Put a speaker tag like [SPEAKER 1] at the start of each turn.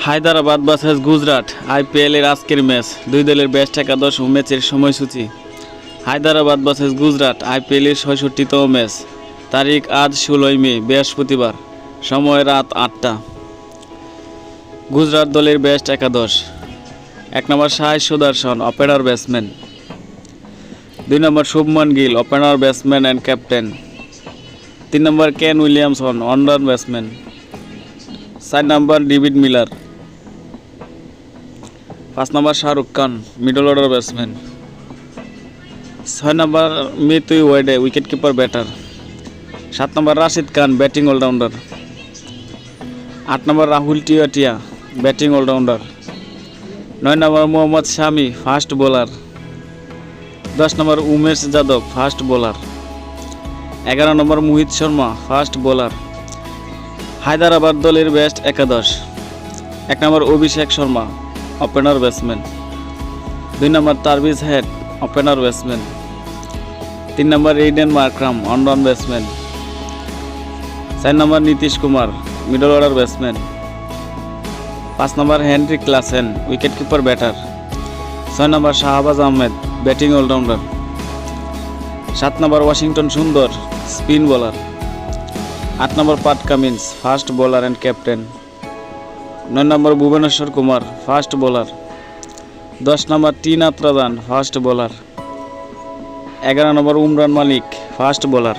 [SPEAKER 1] Hyderabad versus Gujarat IPL এর আজকের match. দুই দলের বেস্ট একাদশ ও ম্যাচের সময়সূচি। হায়দ্রাবাদ ভার্সেস গুজরাট আইপিএল এর ছয়ষট্টিতম ম্যাচ। তারিখ আজ ষোলোই মে, বৃহস্পতিবার, সময় রাত আটটা। গুজরাট দলের বেস্ট একাদশ। এক নম্বর সাহাই সুদর্শন ওপেনার ব্যাটসম্যান দুই number Shubman Gill opener batsman and captain তিন নম্বর কেন উইলিয়ামসন অন্ডার ব্যাটসম্যান চার নম্বর ডেভিড মিলার। পাঁচ number Shahrukh Khan middle order batsman ছয় number Matthew Wade wicket keeper batter সাত number Rashid Khan batting allrounder আট number Rahul Tewatia batting allrounder নয় number Mohammad Shami fast bowler দশ number Umesh Yadav fast bowler এগারো number Mohit Sharma fast bowler Hyderabad দলের best একাদশ। এক number Abhishek Sharma opener batsman দুই number Travis Head opener batsman তিন নম্বর Aiden Markram অনরান batsman চার নম্বর Nitish Kumar middle order batsman পাঁচ নম্বর Henry Klaasen wicket keeper batter ছয় নম্বর শাহবাজ আহমেদ ব্যাটিং অলরাউন্ডার সাত নম্বর ওয়াশিংটন সুন্দর স্পিন বোলার আট নম্বর Pat Cummins fast bowler and captain নয় নম্বর Bhuvneshwar Kumar first bowler. দশ নম্বর T Natarajan first bowler. এগারো নম্বর উমরান মালিক ফার্স্ট বোলার।